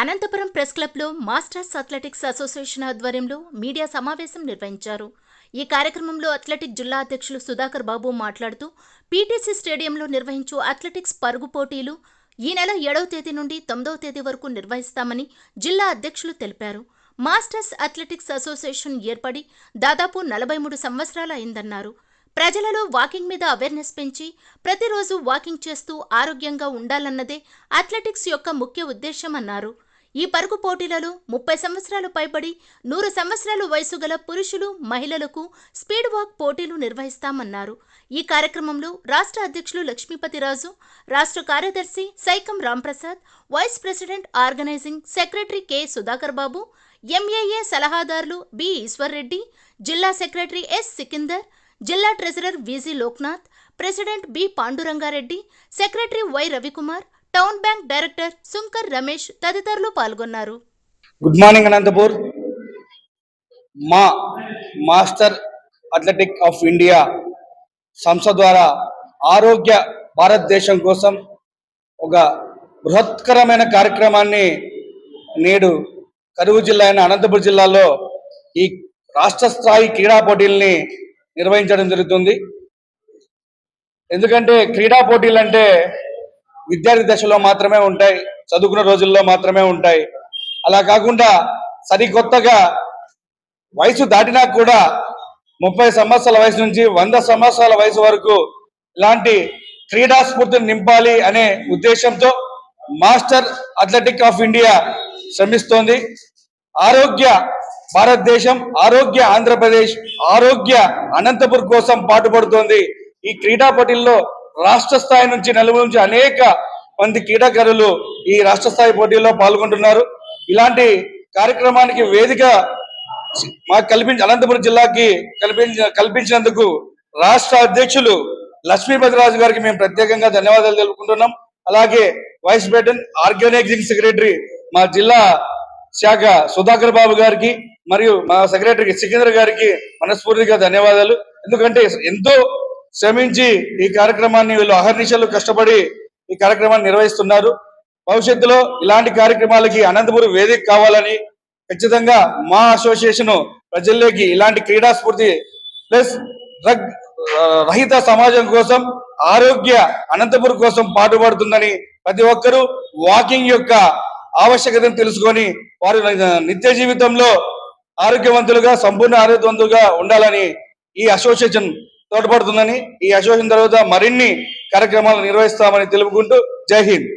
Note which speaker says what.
Speaker 1: Anantapuram press క్లబ్లో masters athletics association ఆధ్వర్యంలో media సమావేశం నిర్వహించారు. ఈ కార్యక్రమంలో అథ్లెటిక్ జిల్లా అధ్యక్షులు సుధాకర్ బాబు మాట్లాడుతూ పీటీసీ స్టేడియంలో నిర్వహించు అథ్లెటిక్స్ పరుగు పోటీలు ఈ నెల ఏడవ తేదీ నుండి తొమ్మిదవ తేదీ వరకు నిర్వహిస్తామని జిల్లా అధ్యక్షులు తెలిపారు. మాస్టర్స్ అథ్లెటిక్స్ అసోసియేషన్ ఏర్పడి దాదాపు నలభై మూడు సంవత్సరాలు అయిందన్నారు. ప్రజలలో వాకింగ్ మీద అవేర్నెస్ పెంచి ప్రతిరోజు వాకింగ్ చేస్తూ ఆరోగ్యంగా ఉండాలన్నదే అథ్లెటిక్స్ యొక్క ముఖ్య ఉద్దేశం అన్నారు ఈ పరుగు పోటీలలో ముప్పై సంవత్సరాలు పైబడి నూరు సంవత్సరాలు వయసు గల పురుషులు మహిళలకు స్పీడ్ వాక్ పోటీలు నిర్వహిస్తామన్నారు. ఈ కార్యక్రమంలో రాష్ట్ర అధ్యక్షులు లక్ష్మీపతిరాజు రాష్ట్ర కార్యదర్శి Saikam Ramprasad vice president organising secretary K Sudhakar Babu MAA సలహాదారులు బి ఈశ్వర్రెడ్డి జిల్లా సెక్రటరీ ఎస్ సికిందర్ జిల్లా treasurer VG Loknath president B Pandurangareddy secretary Y Ravikumar town bank director Sunkar Ramesh తదితరులు పాల్గొన్నారు.
Speaker 2: గుడ్ మార్నింగ్ అనంతపూర్ మా మాస్టర్ అథ్లెటిక్ ఆఫ్ ఇండియా సంస్థ ద్వారా ఆరోగ్య భారతదేశం కోసం ఒక బృహత్కరమైన కార్యక్రమాన్ని నేడు కరువు జిల్లా అయిన అనంతపురం జిల్లాలో ఈ రాష్ట్ర స్థాయి క్రీడా పోటీల్ని నిర్వహించడం జరుగుతుంది. ఎందుకంటే క్రీడా పోటీలు అంటే విద్యార్థి దశలో మాత్రమే ఉంటాయి చదువుకున్న రోజుల్లో మాత్రమే ఉంటాయి. అలా కాకుండా సరికొత్తగా వయసు దాటినా కూడా ముప్పై సంవత్సరాల వయసు నుంచి వంద సంవత్సరాల వయసు వరకు ఇలాంటి క్రీడా స్ఫూర్తిని నింపాలి అనే ఉద్దేశంతో మాస్టర్ అథ్లెటిక్ ఆఫ్ ఇండియా శ్రమిస్తోంది. ఆరోగ్య భారతదేశం ఆరోగ్య ఆంధ్రప్రదేశ్ ఆరోగ్య అనంతపూర్ కోసం పాటుపడుతోంది. ఈ క్రీడా పోటీల్లో రాష్ట్ర స్థాయి నుంచి నలుగురు నుంచి అనేక మంది క్రీడాకారులు ఈ రాష్ట్ర స్థాయి పోటీల్లో పాల్గొంటున్నారు. ఇలాంటి కార్యక్రమానికి వేదిక మాకు కల్పించి అనంతపురం జిల్లాకి కల్పించ కల్పించినందుకు రాష్ట్ర అధ్యక్షులు లక్ష్మీపతిరాజు గారికి మేము ప్రత్యేకంగా ధన్యవాదాలు తెలుపుకుంటున్నాం. అలాగే వైస్ ప్రెసిడెంట్ ఆర్గనైజింగ్ సెక్రటరీ మా జిల్లా శాఖ సుధాకర్ బాబు గారికి మరియు మా సెక్రటరీ సికింద్ర గారికి మనస్ఫూర్తిగా ధన్యవాదాలు. ఎందుకంటే ఎంతో శ్రమించి ఈ కార్యక్రమాన్ని వీళ్ళు అహర్నిశలు కష్టపడి ఈ కార్యక్రమాన్ని నిర్వహిస్తున్నారు. భవిష్యత్తులో ఇలాంటి కార్యక్రమాలకి అనంతపురం వేదిక కావాలని ఖచ్చితంగా మా అసోసియేషన్ ప్రజల్లోకి ఇలాంటి క్రీడా స్ఫూర్తి ప్లస్ డ్రగ్ రహిత సమాజం కోసం ఆరోగ్య అనంతపురం కోసం పాటుపడుతుందని ప్రతి ఒక్కరూ వాకింగ్ యొక్క ఆవశ్యకతను తెలుసుకొని వారు నిత్య జీవితంలో ఆరోగ్యవంతులుగా సంపూర్ణ ఆరోగ్యవంతులుగా ఉండాలని ఈ అసోసియేషన్ తోడ్పడుతుందని ఈ అసోసియేషన్ తర్వాత మరిన్ని కార్యక్రమాలు నిర్వహిస్తామని తెలుపుకుంటూ జై హింద్.